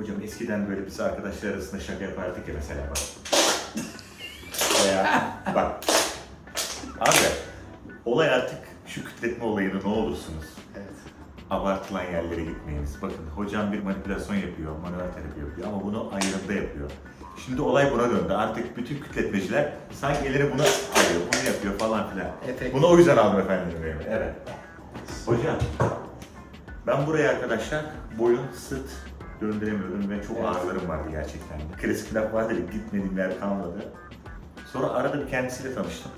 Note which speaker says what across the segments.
Speaker 1: Hocam eskiden böyle biz arkadaşlar arasında şaka yapardık ya mesela bak. Veya bak. Abi olay artık şu kütletme olayını ne olursunuz
Speaker 2: Evet.
Speaker 1: abartılan yerlere gitmeyiniz. Bakın hocam bir manipülasyon yapıyor, manuel terapi yapıyor ama bunu ayrımda yapıyor. Şimdi olay buna döndü. Artık bütün kütletmeciler sanki elleri buna alıyor, bunu yapıyor falan filan.
Speaker 2: Efekt.
Speaker 1: Bunu o yüzden aldım efendim benim. Evet. Hocam, ben buraya arkadaşlar boyun, sırt döndüremiyorum ve çok
Speaker 2: Evet.
Speaker 1: ağrılarım vardı gerçekten. Klasik laf vardır ya, gitmediğim yer kalmadı. Sonra arada bir kendisiyle tanıştım.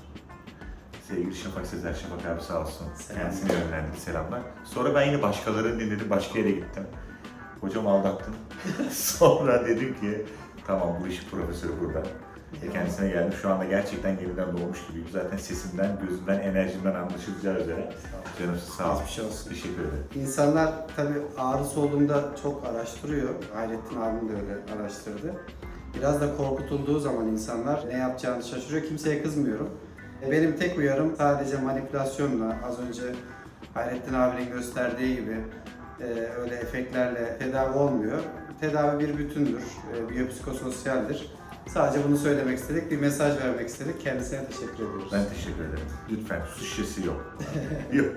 Speaker 1: Sevgili Şafak Sezer, Şafak abi sağ olsun.
Speaker 2: Selamlar.
Speaker 1: Kendisine yönlendirdi selamlar. Sonra ben yine başkalarını dinledim, başka yere gittim. Hocam aldattım. Sonra dedim ki tamam bu işin profesörü burada. Kendisine geldim. Şu anda gerçekten yeniden doğmuş gibiyim. Zaten sesimden, gözümden, enerjimden anlaşılacağı üzere. Canım sağ ol.
Speaker 2: Geçmiş olsun.
Speaker 1: Teşekkür ederim.
Speaker 2: İnsanlar tabii ağrısı olduğunda çok araştırıyor. Hayrettin abim de öyle araştırdı. Biraz da korkutulduğu zaman insanlar ne yapacağını şaşırıyor. Kimseye kızmıyorum. E, Benim tek uyarım sadece manipülasyonla, az önce Hayrettin abinin gösterdiği gibi e, öyle efektlerle tedavi olmuyor. Tedavi bir bütündür, e, biyopsikososyaldir. Sadece bunu söylemek istedik, bir mesaj vermek istedik. Kendisine teşekkür ediyoruz.
Speaker 1: Ben teşekkür ederim. Lütfen su şişesi yok. yok.